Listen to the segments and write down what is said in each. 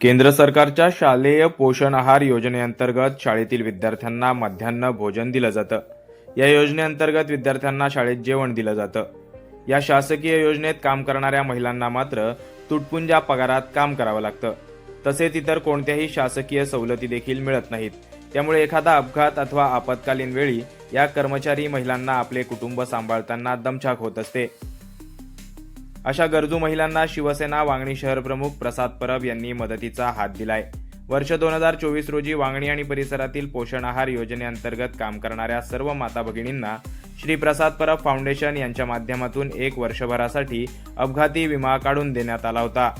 केंद्र सरकारच्या शालेय पोषण आहार योजनेअंतर्गत शाळेतील विद्यार्थ्यांना मध्यान्न भोजन दिलं जातं. या योजनेअंतर्गत विद्यार्थ्यांना शाळेत जेवण दिलं जातं. या शासकीय योजनेत काम करणाऱ्या महिलांना मात्र तुटपुंजा पगारात काम करावं लागतं. तसेच इतर कोणत्याही शासकीय सवलती देखील मिळत नाहीत. त्यामुळे एखादा अपघात अथवा आपत्कालीन वेळी या कर्मचारी महिलांना आपले कुटुंब सांभाळताना दमछाक होत असते. अशा गरजू महिलांना शिवसेना वांगणी शहर प्रमुख प्रसाद परब यांनी मदतीचा हात दिलाय. वर्ष दोन हजार चोवीस रोजी वांगणी आणि परिसरातील पोषण आहार योजनेअंतर्गत काम करणाऱ्या सर्व माता भगिनींना श्री प्रसाद परब फाउंडेशन यांच्या माध्यमातून एक वर्षभरासाठी अपघाती विमा काढून देण्यात आला होता.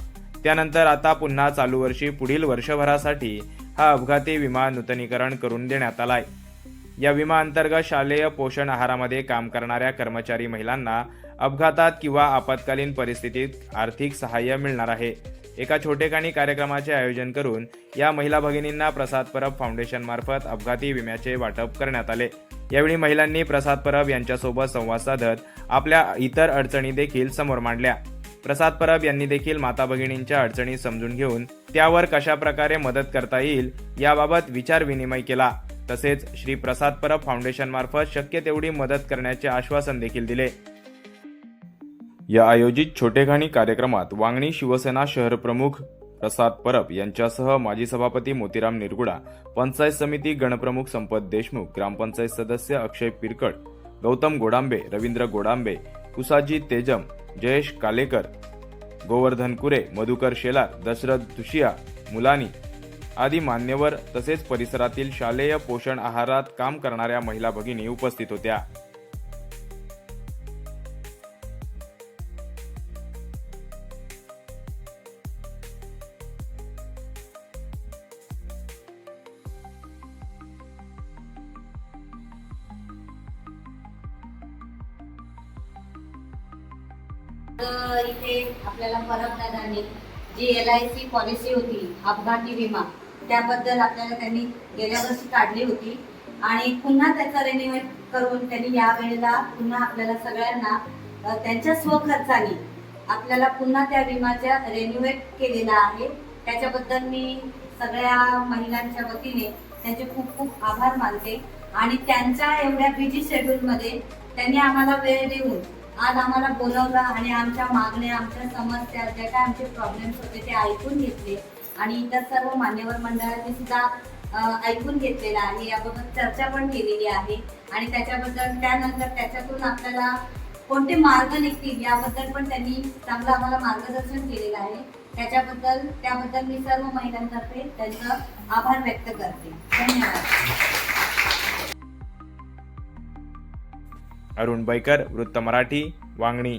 त्यानंतर आता पुन्हा चालू वर्षी पुढील वर्षभरासाठी हा अपघाती विमा नूतनीकरण करून देण्यात आलाय. या विमा अंतर्गत शालेय पोषण आहारामध्ये काम करणाऱ्या कर्मचारी महिलांना अपघातात किंवा आपत्कालीन परिस्थितीत आर्थिक सहाय्य मिळणार आहे. एका छोटेखानी कार्यक्रमाचे आयोजन करून या महिला भगिनींना प्रसाद परब फाउंडेशनमार्फत अपघाती विम्याचे वाटप करण्यात आले. यावेळी महिलांनी प्रसाद परब यांच्यासोबत संवाद साधत आपल्या इतर अडचणी देखील समोर मांडल्या. प्रसाद परब यांनी देखील माता भगिनींच्या अडचणी समजून घेऊन त्यावर कशा प्रकारे मदत करता येईल याबाबत विचार विनिमय केला. तसेच श्री प्रसाद परब फाउंडेशनमार्फत शक्य तेवढी मदत करण्याचे आश्वासन देखील दिले. या आयोजित छोटेखानी कार्यक्रमात वांगणी शिवसेना शहर प्रमुख प्रसाद परब यांच्यासह माजी सभापती मोतीराम निरगुडा पंचायत समिती गणप्रमुख संपत देशमुख ग्रामपंचायत सदस्य अक्षय पिरकड गौतम गोडांबे रवींद्र गोडांबे कुसाजी तेजम जयेश कालेकर गोवर्धन कुरे मधुकर शेलार दशरथ दुशिया मुलानी आदी मान्यवर तसेच परिसरातील शालेय पोषण आहारात काम करणाऱ्या महिला भगिनी उपस्थित होत्या. इथे आपल्याला फरक परबदादांनी जी एल आय सी पॉलिसी होती अपघाती विमा त्याबद्दल आपल्याला त्यांनी गेल्या वर्षी काढली होती. आणि पुन्हा त्याचा रेन्युएट करून त्यांनी या वेळेला पुन्हा आपल्याला सगळ्यांना त्यांच्या स्वखर्चाने आपल्याला पुन्हा त्या विमाच्या रेन्युएट केलेला आहे. त्याच्याबद्दल मी सगळ्या महिलांच्या वतीने त्यांचे खूप खूप आभार मानते. आणि त्यांच्या एवढ्या बिझी शेड्यूलमध्ये त्यांनी आम्हाला वेळ देऊन आज आम्हाला बोलवलं आणि आमच्या मागण्या आमच्या समस्या ज्या काय आमचे प्रॉब्लेम्स होते ते ऐकून घेतले. आणि इतर सर्व मान्यवर मंडळांनी सुद्धा ऐकून घेतलेलं आहे. याबाबत चर्चा पण केलेली आहे. आणि त्याच्याबद्दल त्यानंतर त्याच्यातून आपल्याला कोणते मार्ग निघतील याबद्दल पण त्यांनी चांगलं आम्हाला मार्गदर्शन केलेलं आहे. त्याच्याबद्दल त्याबद्दल मी सर्व महिलांतर्फे त्यांचं आभार व्यक्त करते. धन्यवाद. अरुण बैकर वृत्त मराठी वांगणी.